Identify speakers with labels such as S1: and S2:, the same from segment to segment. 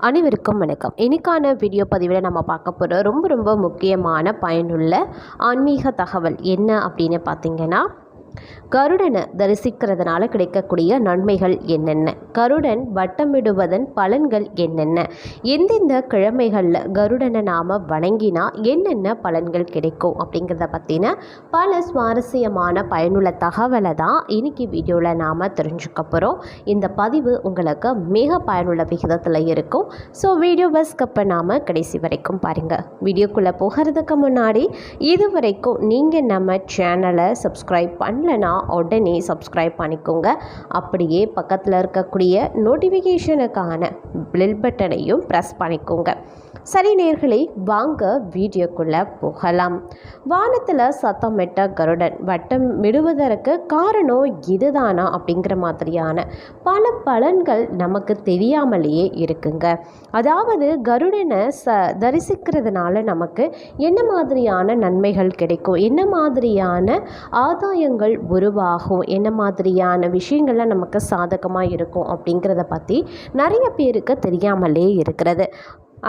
S1: அனைவருக்கும் வணக்கம். இன்றைக்கான வீடியோ பதிவில் நம்ம பார்க்க போகிற ரொம்ப ரொம்ப முக்கியமான பயனுள்ள ஆன்மீக தகவல் என்ன அப்படின்னு பார்த்தீங்கன்னா கருடனை தரிசிக்கிறதுனால கிடைக்கக்கூடிய நன்மைகள் என்னென்ன? கருடன் வட்டமிடுவதன் பலன்கள் என்னென்ன? எந்தெந்த கிழமைகளில் கருடனை நாம் வணங்கினா என்னென்ன பலன்கள் கிடைக்கும்? அப்படிங்கிறத பற்றின பல சுவாரஸ்யமான பயனுள்ள தகவலை தான் இன்னைக்கு வீடியோவில் நாம் தெரிஞ்சுக்க போகிறோம் இந்த பதிவு உங்களுக்கு மிக பயனுள்ள விகிதத்தில் இருக்கும். ஸோ வீடியோவை ஸ்கிப் நாம் கடைசி வரைக்கும் பாருங்கள் வீடியோக்குள்ளே போகிறதுக்கு முன்னாடி இது வரைக்கும் நீங்கள் நம்ம சேனலை சப்ஸ்கிரைப் பண்ணலனா உடனே சப்ஸ்கிரைப் பண்ணிக்கோங்க. அப்படியே பக்கத்தில் இருக்கக்கூடிய நோட்டிஃபிகேஷனுக்கான பில் பட்டனையும் ப்ரெஸ் பண்ணிக்கோங்க. சரி நேர்களை வாங்க வீடியோக்குள்ளே போகலாம். வானத்தில் சத்தமிட்ட கருடன் வட்டம் விடுவதற்கு காரணம் இதுதானா அப்படிங்கிற மாதிரியான பல பலன்கள் நமக்கு தெரியாமலேயே இருக்குங்க. அதாவது கருடனை ச தரிசிக்கிறதுனால நமக்கு என்ன மாதிரியான நன்மைகள் கிடைக்கும்? என்ன மாதிரியான ஆதாயங்கள் உருவாகும்? என்ன மாதிரியான விஷயங்கள்லாம் நமக்கு சாதகமாக இருக்கும் அப்படிங்கிறத பற்றி நிறைய பேருக்கு தெரியாமலே இருக்கிறது.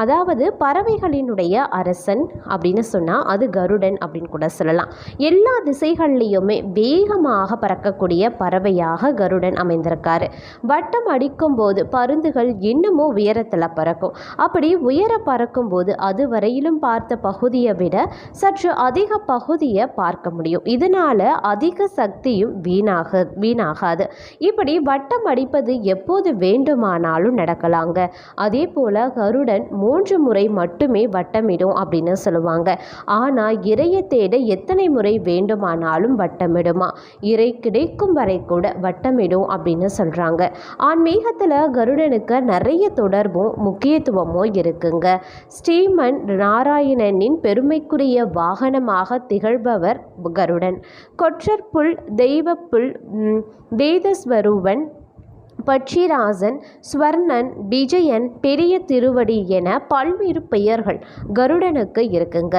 S1: அதாவது பறவைகளினுடைய அரசன் அப்படின்னு சொன்னால் அது கருடன் அப்படின்னு கூட சொல்லலாம். எல்லா திசைகள்லேயுமே வேகமாக பறக்கக்கூடிய பறவையாக கருடன் அமைந்திருக்காரு. வட்டம் அடிக்கும்போது பருந்துகள் இன்னமும் உயரத்தில் பறக்கும். அப்படி உயர பறக்கும்போது அது வரையிலும் பார்த்த பகுதியை விட சற்று அதிக பகுதியை பார்க்க முடியும். இதனால் அதிக சக்தியும் வீணாக வீணாகாது. இப்படி வட்டம் அடிப்பது எப்போது வேண்டுமானாலும் நடக்கலாங்க. அதே போல் கருடன் மூன்று முறை மட்டுமே வட்டமிடும் அப்படின்னு சொல்லுவாங்க. ஆனால் இறையை தேட எத்தனை முறை வேண்டுமானாலும் வட்டமிடுமா? இறை கிடைக்கும் வரை கூட வட்டமிடும் அப்படின்னு சொல்கிறாங்க ஆன்மீகத்தில் கருடனுக்கு நிறைய தொடர்பும் முக்கியத்துவமும் இருக்குங்க. ஸ்ரீமன் நாராயணனின் பெருமைக்குரிய வாகனமாக திகழ்பவர் கருடன். கொற்றற்புல் தெய்வப்புல் வேதஸ்வரூபன் பட்சிராசன் ஸ்வர்ணன் விஜயன் பெரிய திருவடி என பல்வேறு பெயர்கள் கருடனுக்கு இருக்குங்க.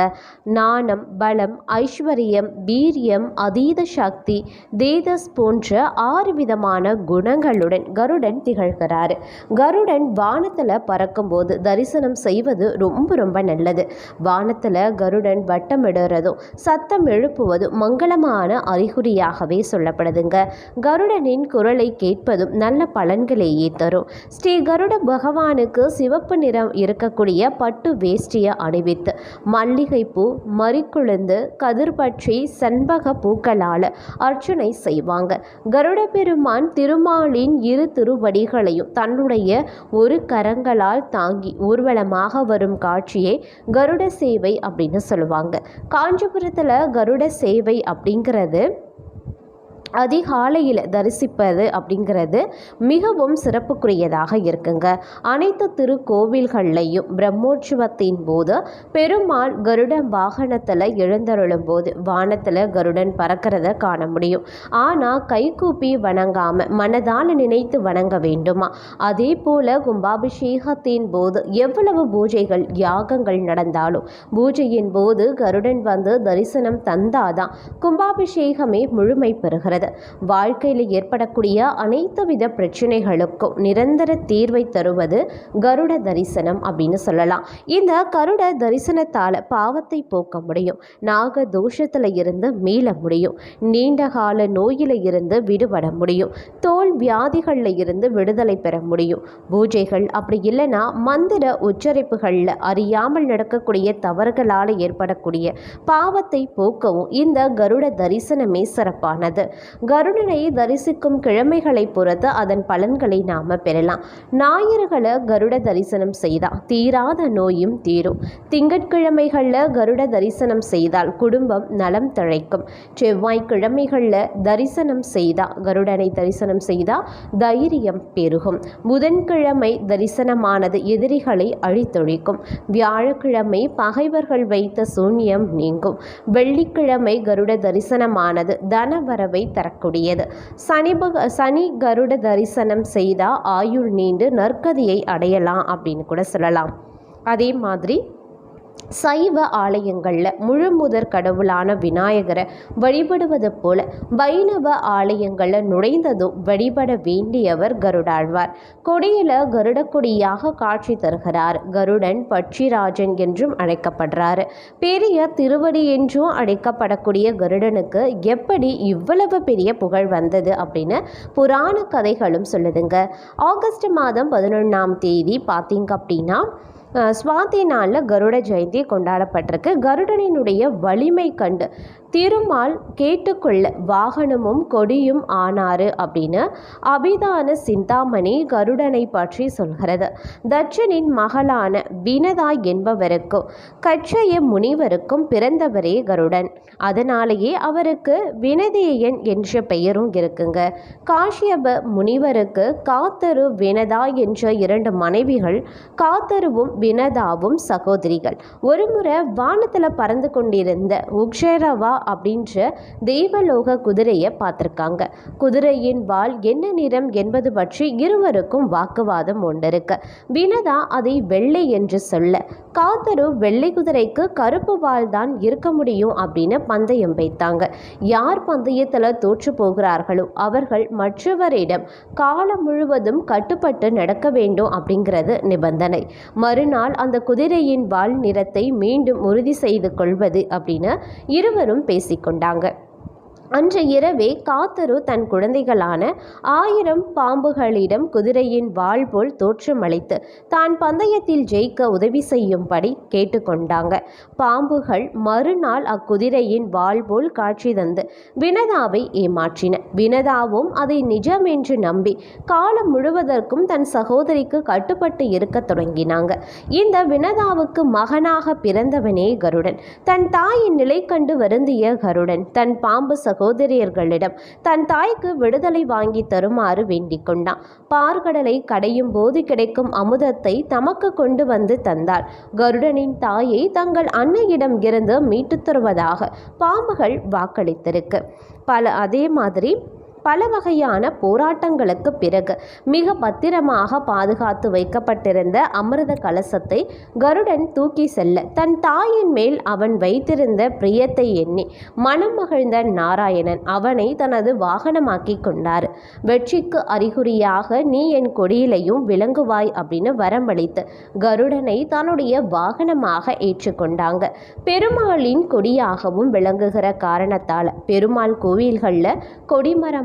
S1: நாணம் பலம் ஐஸ்வர்யம் வீரியம் அதீத சக்தி தேதஸ் போன்ற ஆறு விதமான குணங்களுடன் கருடன் திகழ்கிறார். கருடன் வானத்தில் பறக்கும்போது தரிசனம் செய்வது ரொம்ப ரொம்ப நல்லது. வானத்தில் கருடன் வட்டமிடுறதும் சத்தம் எழுப்புவதும் மங்களமான அறிகுறியாகவே சொல்லப்படுதுங்க. கருடனின் குரலை கேட்பதும் நல்ல பலன்களையே தரும் ஸ்ரீ கருட பகவானுக்கு சிவப்பு நிறம் இருக்கக்கூடிய பட்டு வேஷ்டியை அணிவித்து மல்லிகைப்பூ மறிக்குழுந்து கதிர்பற்றி செண்பக பூக்களால் அர்ச்சனை செய்வாங்க. கருட பெருமான் திருமாலின் இரு திருவடிகளையும் தன்னுடைய ஒரு கரங்களால் தாங்கி ஊர்வலமாக வரும் காட்சியை கருட சேவை அப்படின்னு சொல்லுவாங்க. காஞ்சிபுரத்தில் கருட சேவை அப்படிங்கிறது அதிகாலையில் தரிசிப்பது அப்படிங்கிறது மிகவும் சிறப்புக்குரியதாக இருக்குங்க. அனைத்து திருக்கோவில்கள்லையும் பிரம்மோற்சவத்தின் போது பெருமாள் கருடன் வாகனத்தில் எழுந்தருளும் போது வானத்தில் கருடன் பறக்கிறத காண முடியும். ஆனால் கைகூப்பி வணங்காமல் மனதால் நினைத்து வணங்க வேண்டுமா? அதே போல கும்பாபிஷேகத்தின் போது எவ்வளவு பூஜைகள் யாகங்கள் நடந்தாலும் பூஜையின் போது கருடன் வந்து தரிசனம் தந்தாதான் கும்பாபிஷேகமே முழுமை பெறுகிறது. வருகிறது வாழ்க்கையில் ஏற்படக்கூடிய அனைத்து வித பிரச்சனைகளுக்கும் நிரந்தர தீர்வை தருவது கருட தரிசனம் அப்படின்னு சொல்லலாம். இந்த கருட தரிசனத்தால் பாவத்தை போக்க முடியும். நாக தோஷத்தில் இருந்து மீள முடியும். நீண்ட கால நோயில இருந்து விடுபட முடியும். தோல் வியாதிகளில் இருந்து விடுதலை பெற முடியும். பூஜைகள் அப்படி இல்லைன்னா மந்திர உச்சரிப்புகளில் அறியாமல் நடக்கக்கூடிய தவறுகளால் ஏற்படக்கூடிய பாவத்தை போக்கவும் இந்த கருட தரிசனமே சிறப்பானது. கருடனை தரிசிக்கும் கிழமைகளை பொறுத்து அதன் பலன்களை நாம் பெறலாம். ஞாயிறுகளை கருட தரிசனம் செய்தால் தீராத நோயும் தீரும். திங்கட்கிழமைகளில் கருட தரிசனம் செய்தால் குடும்பம் நலம் தழைக்கும். செவ்வாய்க்கிழமைகளில் தரிசனம் செய்தால் கருடனை தரிசனம் செய்தால் தைரியம் பெருகும். புதன்கிழமை தரிசனமானது எதிரிகளை அழித்தொழிக்கும். வியாழக்கிழமை பகைவர்கள் வைத்த சூன்யம் நீங்கும். வெள்ளிக்கிழமை கருட தரிசனமானது தனவரவை தரக்கூடியது. சனி சனி கருட தரிசனம் செய்தால் ஆயுள் நீண்டு நற்கதியை அடையலாம் அப்படின்னு கூட சொல்லலாம். அதே மாதிரி சைவ ஆலயங்களில் முழுமுதற் கடவுளான விநாயகரை வழிபடுவது போல வைணவ ஆலயங்களில் நுழைந்ததும் வழிபட வேண்டியவர் கருடாழ்வார். கொடியில் கருடக்கொடியாக காட்சி தருகிறார். கருடன் பட்சிராஜன் என்றும் அழைக்கப்படுறாரு. பெரிய திருவடி என்றும் அழைக்கப்படக்கூடிய கருடனுக்கு எப்படி இவ்வளவு பெரிய புகழ் வந்தது அப்படின்னு புராண கதைகளும் சொல்லுதுங்க. ஆகஸ்ட் மாதம் பதினொன்றாம் தேதி பார்த்தீங்க அப்படின்னா சுவாதி நாளில் கருட ஜெயந்தி கொண்டாடப்பட்டிருக்கு. கருடனினுடைய வலிமை கண்டு திருமால் கேட்டுக்கொள்ள வாகனமும் கொடியும் ஆனாரு அப்படின்னு அபிதான சிந்தாமணி கருடனை பற்றி சொல்கிறது. தட்சனின் மகளான வினதா என்பவருக்கும் கச்சய முனிவருக்கும் பிறந்தவரே கருடன். அதனாலேயே அவருக்கு வினதேயன் என்ற பெயரும் இருக்குங்க. காஷ்யப முனிவருக்கு காத்தரு வினதா என்ற இரண்டு மனைவிகள் காத்தருவும் வினதாவும் சகோதரிகள். ஒருமுறை வானத்தில் பறந்து கொண்டிருந்த உக்ஷரவா அப்படின்ற தெய்வலோக குதிரையை பார்த்துருக்காங்க. குதிரையின் வால் என்ன நிறம் என்பது பற்றி இருவருக்கும் வாக்குவாதம் உண்டிருக்கு வினதா அதை வெள்ளை என்று சொல்ல காத்தரு வெள்ளை குதிரைக்கு கருப்பு வால் தான் இருக்க முடியும் அப்படின்னு பந்தயம் வைத்தாங்க. யார் பந்தயத்தில் தோற்று போகிறார்களோ அவர்கள் மற்றவரிடம் காலம் முழுவதும் கட்டுப்பட்டு நடக்க வேண்டும் அப்படிங்கிறது நிபந்தனை. மறுநாள் அந்த குதிரையின் வால் நிறத்தை மீண்டும் உறுதி செய்து கொள்வது அப்படின்னு இருவரும் பேசிக்கொண்டாங்க. அன்று இரவே காத்தரு தன் குழந்தைகளான ஆயிரம் பாம்புகளிடம் குதிரையின் வாள் போல் தோற்றமளித்து தான் பந்தயத்தில் ஜெயிக்க உதவி செய்யும்படி கேட்டுக்கொண்டாங்க. பாம்புகள் மறுநாள் அக்குதிரையின் வாள் போல் காட்சி தந்து வினதாவை ஏமாற்றின. வினதாவும் அதை நிஜம் என்று நம்பி காலம் முழுவதற்கும் தன் சகோதரிக்கு கட்டுப்பட்டு இருக்க தொடங்கினாங்க. இந்த வினதாவுக்கு மகனாக பிறந்தவனே கருடன். தன் தாயின் நிலை கண்டு வருந்திய கருடன். தன் பாம்பு சகோதரியர்களிடம் தன் தாய்க்கு விடுதலை வாங்கி தருமாறு வேண்டிக் கொண்டான். பார்கடலை கடையும் போது கிடைக்கும் அமுதத்தை தமக்கு கொண்டு வந்து தந்தார் கருடனின் தாயை தங்கள் அன்னையிடம் இருந்து மீட்டுத் தருவதாக பாம்புகள் வாக்களித்திருக்கு. பல அதே மாதிரி பல வகையான போராட்டங்களுக்கு பிறகு மிக பத்திரமாக பாதுகாத்து வைக்கப்பட்டிருந்த அமிர்த கலசத்தை கருடன் தூக்கி செல்ல தன் தாயின் மேல் அவன் வைத்திருந்த பிரியத்தை எண்ணி மனம் மகிழ்ந்த நாராயணன் அவனை தனது வாகனமாக்கி கொண்டார். வெற்றிக்கு அறிகுறியாக நீ என் கொடியிலையும் விளங்குவாய் அப்படின்னு வரமளித்து கருடனை தன்னுடைய வாகனமாக ஏற்றுக்கொண்டாங்க பெருமாளின் கொடியாகவும் விளங்குகிற காரணத்தால் பெருமாள் கோவில்களில்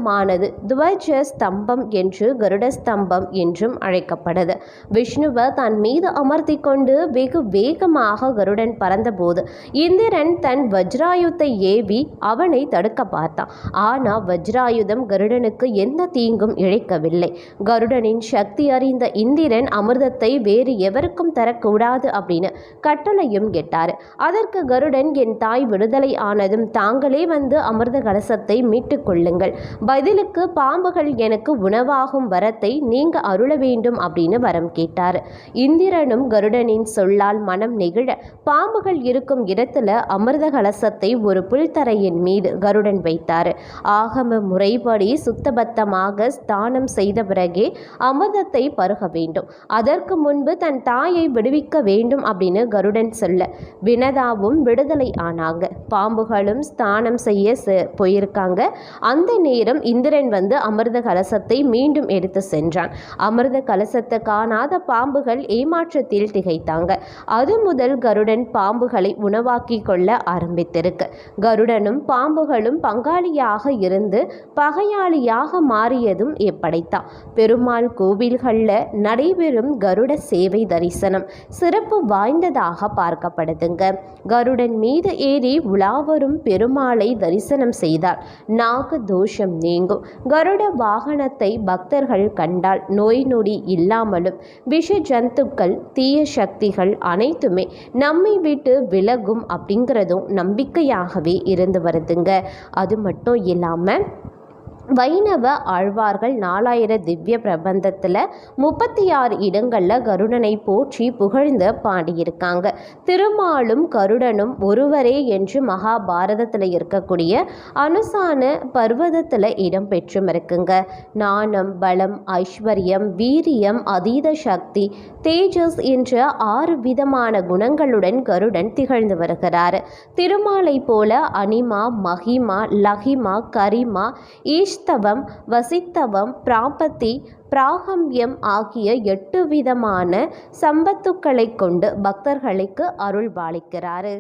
S1: ஸ்தம்பமானது துவஜ ஸ்தம்பம் என்று கருட ஸ்தம்பம் என்றும் அழைக்கப்பட்டது. விஷ்ணுவை தன் மீது அமர்த்தி கொண்டு வெகு வேகமாக கருடன் பறந்தபோது இந்திரன் தன் வஜ்ராயுத்தை ஏவி அவனை தடுக்க பார்த்தான். ஆனால் வஜ்ராயுதம் கருடனுக்கு எந்த தீங்கும் இழைக்கவில்லை. கருடனின் சக்தி அறிந்த இந்திரன் அமிர்தத்தை வேறு எவருக்கும் தரக்கூடாது அப்படின்னு கட்டளையும் கேட்டார். அதற்கு கருடன் என் தாய் விடுதலை ஆனதும் தாங்களே வந்து அமிர்த கலசத்தை மீட்டுக் கொள்ளுங்கள். பதிலுக்கு பாம்புகள் எனக்கு உணவாகும் வரத்தை நீங்க அருள வேண்டும் அப்படின்னு வரம் கேட்டார். இந்திரனும் கருடனின் சொல்லால் மனம் நெகிழ பாம்புகள் இருக்கும் இடத்துல அமிர்த கலசத்தை ஒரு புல்தரையின் மீது கருடன் வைத்தார். ஆகம முறைப்படி சுத்தபத்தமாக ஸ்தானம் செய்த பிறகே அமிர்தத்தை பருக வேண்டும். அதற்கு முன்பு தன் தாயை விடுவிக்க வேண்டும் அப்படின்னு கருடன் சொல்ல வினதாவும் விடுதலை ஆனாங்க. பாம்புகளும் ஸ்தானம் செய்ய செ- போயிருக்காங்க. அந்த நேரம் இந்திரன் வந்து அமிர்த கலசத்தை மீண்டும் எடுத்து சென்றான். அமிர்த கலசத்தை காணாத பாம்புகள் ஏமாற்றத்தில் திகைத்தாங்க. அது முதல் கருடன் பாம்புகளை உணவாக்கி கொள்ள ஆரம்பித்திருக்கு. கருடனும் பாம்புகளும் பங்காளியாக இருந்து பகையாளியாக மாறியதும் எப்படைத்தான். பெருமாள் கோவில்களில் நடைபெறும் கருட சேவை தரிசனம் சிறப்பு வாய்ந்ததாக பார்க்கப்படுதுங்க. கருடன் மீது ஏறி உலாவரும் பெருமாளை தரிசனம் செய்தால் நாக தோஷம் நீ நீங்கும். கருட வாகனத்தை பக்தர்கள் கண்டால் நோய் நொடி இல்லாமலும் விஷ ஜந்துக்கள் தீய சக்திகள் அனைத்துமே நம்மை விட்டு விலகும் அப்படிங்கிறதும் நம்பிக்கையாகவே இருந்து வருதுங்க. அது மட்டும் இல்லாமல் வைணவ ஆழ்வார்கள் நாலாயிர திவ்ய பிரபந்தத்தில் முப்பத்தி ஆறு இடங்களில் கருடனை போற்றி புகழ்ந்து பாடியிருக்காங்க. திருமாலும் கருடனும் ஒருவரே என்று மகாபாரதத்தில் இருக்கக்கூடிய அனுசான பர்வதத்தில் இடம்பெற்றும் இருக்குங்க. நாணம் பலம் ஐஸ்வர்யம் வீரியம் அதீத சக்தி தேஜஸ் என்ற ஆறு விதமான குணங்களுடன் கருடன் திகழ்ந்து வருகிறார். திருமாலை போல அனிமா மகிமா லஹிமா கரிமா ஈஷ் ஈஸ்தவம் வசித்தவம் பிராபத்தி பிராகம்பியம் ஆகிய எட்டு விதமான சம்பத்துக்களை கொண்டு பக்தர்களுக்கு அருள் பாலிக்கிறாரு